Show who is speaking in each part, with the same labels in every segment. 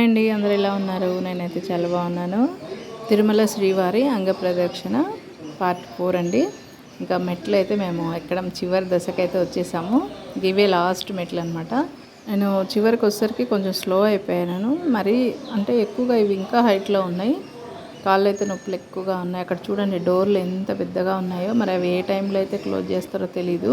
Speaker 1: Hi అండి అందరు ఎలా ఉన్నారు? నేనైతే చాలా బాగున్నాను. తిరుమల శ్రీవారి అంగప్రదక్షిణ పార్ట్ ఫోర్ అండి. ఇంకా మెట్లు అయితే మేము ఎక్కడం చివరి దశకైతే వచ్చేసాము. ఇవే లాస్ట్ మెట్లు అనమాట నేను చివరికి వచ్చేసరికి కొంచెం స్లో అయిపోయాను. మరి అంటే ఎక్కువగా ఇవి ఇంకా హైట్లో ఉన్నాయి. కాళ్ళు అయితే నొప్పులు ఎక్కువగా ఉన్నాయి. అక్కడ చూడండి డోర్లు ఎంత పెద్దగా ఉన్నాయో. మరి అవి ఏ టైంలో అయితే క్లోజ్ చేస్తారో తెలీదు.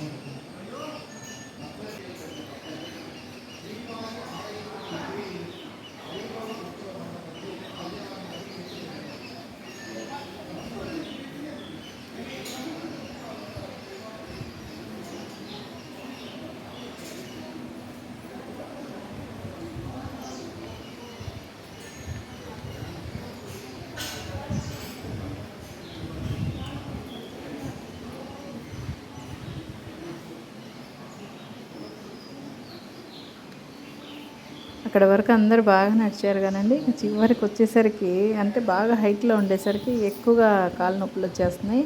Speaker 1: అక్కడ వరకు అందరు బాగా నడిచారు కానండి. చివరికి వచ్చేసరికి అంటే బాగా హైట్లో ఉండేసరికి ఎక్కువగా కాలు నొప్పులు వచ్చేస్తున్నాయి.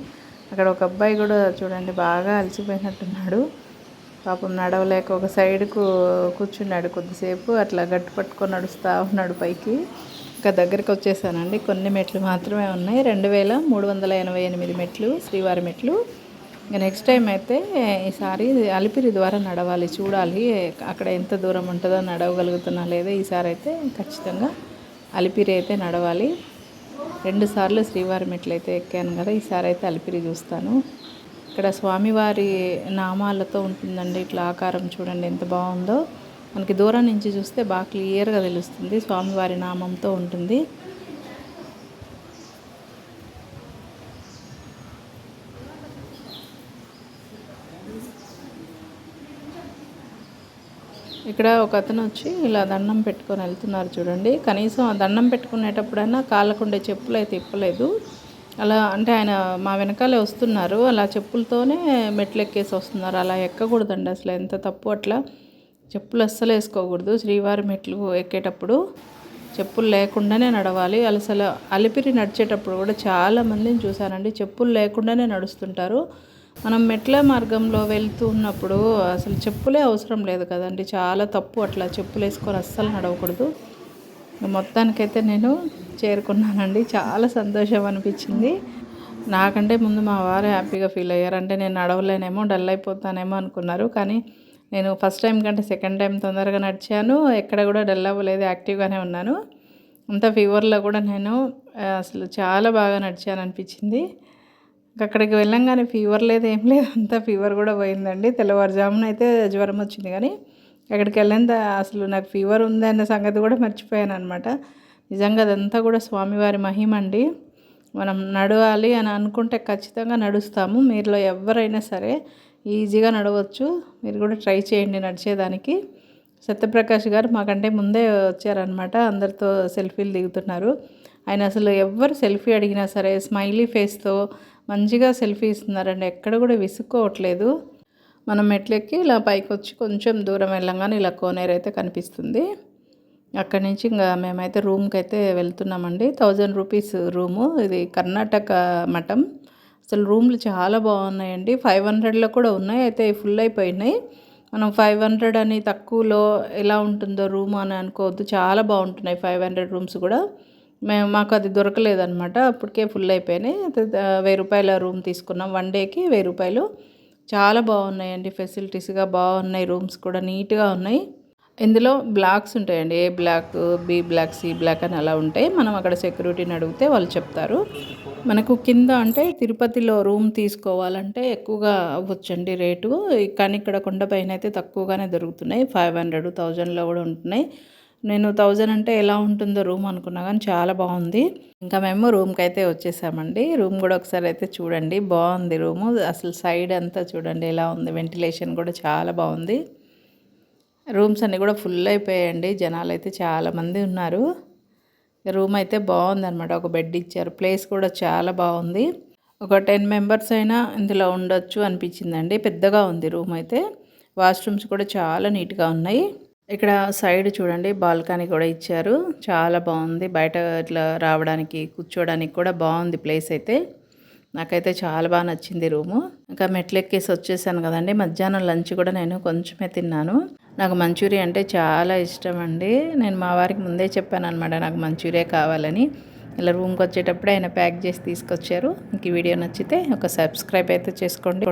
Speaker 1: అక్కడ ఒక అబ్బాయి కూడా చూడండి బాగా అలసిపోయినట్టున్నాడు. పాపం నడవలేక ఒక సైడ్కు కూర్చున్నాడు కొద్దిసేపు. అట్లా గట్టు పట్టుకొని నడుస్తూ ఉన్నాడు పైకి. ఇంకా దగ్గరికి వచ్చేసానండి. కొన్ని మెట్లు మాత్రమే ఉన్నాయి. రెండు వేల మూడు వందల ఎనభై ఎనిమిది మెట్లు శ్రీవారి మెట్లు. ఇంకా నెక్స్ట్ టైం అయితే ఈసారి అలిపిరి ద్వారా నడవాలి చూడాలి అక్కడ ఎంత దూరం ఉంటుందో నడవగలుగుతున్నా లేదా ఈసారి అయితే ఖచ్చితంగా అలిపిరి అయితే నడవాలి. రెండు సార్లు శ్రీవారి మెట్లు అయితే ఎక్కాను కదా ఈసారి అయితే అలిపిరి చూస్తాను. ఇక్కడ స్వామివారి నామాలతో ఉంటుందండి ఇట్లా ఆకారం చూడండి ఎంత బాగుందో. మనకి దూరం నుంచి చూస్తే బాగా క్లియర్గా తెలుస్తుంది స్వామివారి నామంతో ఉంటుంది. ఇక్కడ ఒక అతను వచ్చి ఇలా దండం పెట్టుకొని వెళ్తున్నారు చూడండి. కనీసం ఆ దండం పెట్టుకునేటప్పుడైనా కాళ్ళకుండే చెప్పులు అయితే ఇప్పలేదు. అలా అంటే ఆయన మా వెనకాలే వస్తున్నారు. అలా చెప్పులతోనే మెట్లు ఎక్కేసి వస్తున్నారు. అలా ఎక్కకూడదండి అసలు. ఎంత తప్పు అట్లా. చెప్పులు అస్సలు వేసుకోకూడదు. శ్రీవారి మెట్లు ఎక్కేటప్పుడు చెప్పులు లేకుండానే నడవాలి. అసలు అలిపిరి నడిచేటప్పుడు కూడా చాలామందిని చూశానండి. చెప్పులు లేకుండానే నడుస్తుంటారు. మనం మెట్ల మార్గంలో వెళ్తూ ఉన్నప్పుడు అసలు చెప్పులే అవసరం లేదు కదండి. చాలా తప్పు అట్లా చెప్పులు వేసుకొని అస్సలు నడవకూడదు. మొత్తానికైతే నేను చేరుకున్నానండి. చాలా సంతోషం అనిపించింది. నాకంటే ముందు మా వారు హ్యాపీగా ఫీల్ అయ్యారు. అంటే నేను నడవలేనేమో డల్ అయిపోతానేమో అనుకున్నారు. కానీ నేను ఫస్ట్ టైం కంటే సెకండ్ టైం తొందరగా నడిచాను. ఎక్కడ కూడా డల్ అవ్వలేదు యాక్టివ్గానే ఉన్నాను. అంత ఫీవర్లో కూడా నేను అసలు చాలా బాగా నడిచాను అనిపించింది. అక్కడికి వెళ్ళంగానే ఫీవర్ లేదు ఏం లేదు అంతా ఫీవర్ కూడా పోయిందండి. తెల్లవారుజామున అయితే జ్వరం వచ్చింది కానీ అక్కడికి వెళ్ళేంత అసలు నాకు ఫీవర్ ఉంది సంగతి కూడా మర్చిపోయాను అనమాట నిజంగా అదంతా కూడా స్వామివారి మహిమ అండి మనం నడవాలి అని అనుకుంటే ఖచ్చితంగా నడుస్తాము. మీరులో ఎవరైనా సరే ఈజీగా నడవచ్చు. మీరు కూడా ట్రై చేయండి నడిచేదానికి. సత్యప్రకాష్ గారు మాకంటే ముందే వచ్చారనమాట అందరితో సెల్ఫీలు దిగుతున్నారు. ఆయన అసలు ఎవరు సెల్ఫీ అడిగినా సరే స్మైలీ ఫేస్తో మంచిగా సెల్ఫీ ఇస్తున్నారండి. ఎక్కడ కూడా విసుక్కోవట్లేదు. మనం మెట్లెక్కి ఇలా పైకి వచ్చి కొంచెం దూరం వెళ్ళంగానే ఇలా కోనేరు అయితే కనిపిస్తుంది. అక్కడి నుంచి ఇంకా మేమైతే రూమ్కి అయితే వెళ్తున్నామండి. Thousand rupees room. ఇది కర్ణాటక మఠం. అసలు రూమ్లు చాలా బాగున్నాయండి. ఫైవ్ హండ్రెడ్లో కూడా ఉన్నాయి. అయితే ఫుల్ అయిపోయినాయి. మనం ఫైవ్ హండ్రెడ్ అని తక్కువలో ఎలా ఉంటుందో రూమ్ అని అనుకోవద్దు. చాలా బాగుంటున్నాయి ఫైవ్ హండ్రెడ్ రూమ్స్ కూడా. మేము మాకు అది దొరకలేదనమాట అప్పటికే ఫుల్ అయిపోయినాయి. వెయ్యి రూపాయల రూమ్ తీసుకున్నాం. వన్ డేకి వెయ్యి రూపాయలు. చాలా బాగున్నాయండి. ఫెసిలిటీస్గా బాగున్నాయి. రూమ్స్ కూడా నీట్గా ఉన్నాయి. ఇందులో బ్లాక్స్ ఉంటాయండి. A block B block C block అని అలా ఉంటాయి. మనం అక్కడ సెక్యూరిటీని అడిగితే వాళ్ళు చెప్తారు. మనకు కింద అంటే తిరుపతిలో రూమ్ తీసుకోవాలంటే ఎక్కువగా అవ్వచ్చండి రేటు. కానీ ఇక్కడ కొండపైన అయితే తక్కువగానే దొరుకుతున్నాయి. ఫైవ్ హండ్రెడ్ థౌజండ్లో కూడా ఉంటున్నాయి. నేను థౌజండ్ అంటే ఎలా ఉంటుందో రూమ్ అనుకున్నా కానీ చాలా బాగుంది. ఇంకా మేము రూమ్కి అయితే వచ్చేసామండి. రూమ్ కూడా ఒకసారి అయితే చూడండి. బాగుంది రూము. అసలు సైడ్ అంతా చూడండి ఎలా ఉంది. వెంటిలేషన్ కూడా చాలా బాగుంది. రూమ్స్ అన్నీ కూడా ఫుల్ అయిపోయాయండి. జనాలు అయితే చాలామంది ఉన్నారు. రూమ్ అయితే బాగుంది అనమాట ఒక బెడ్ ఇచ్చారు. ప్లేస్ కూడా చాలా బాగుంది. ఒక టెన్ మెంబర్స్ అయినా ఇందులో ఉండొచ్చు అనిపించిందండి. పెద్దగా ఉంది రూమ్ అయితే. వాష్రూమ్స్ కూడా చాలా నీట్గా ఉన్నాయి. ఇక్కడ సైడ్ చూడండి బాల్కనీ కూడా ఇచ్చారు. చాలా బాగుంది. బయట ఇట్లా రావడానికి కూర్చోవడానికి కూడా బాగుంది ప్లేస్ అయితే. నాకైతే చాలా బాగా నచ్చింది రూము. ఇంకా మెట్లు ఎక్కేసి వచ్చేసాను కదండి. మధ్యాహ్నం లంచ్ కూడా నేను కొంచెమే తిన్నాను. నాకు మంచూరియా అంటే చాలా ఇష్టం అండి. నేను మా వారికి ముందే చెప్పాను అనమాట నాకు మంచూరియా కావాలని. ఇలా రూమ్కి వచ్చేటప్పుడు ఆయన ప్యాక్ చేసి తీసుకొచ్చారు. మీకు ఈ వీడియో నచ్చితే ఒక సబ్స్క్రైబ్ అయితే చేసుకోండి.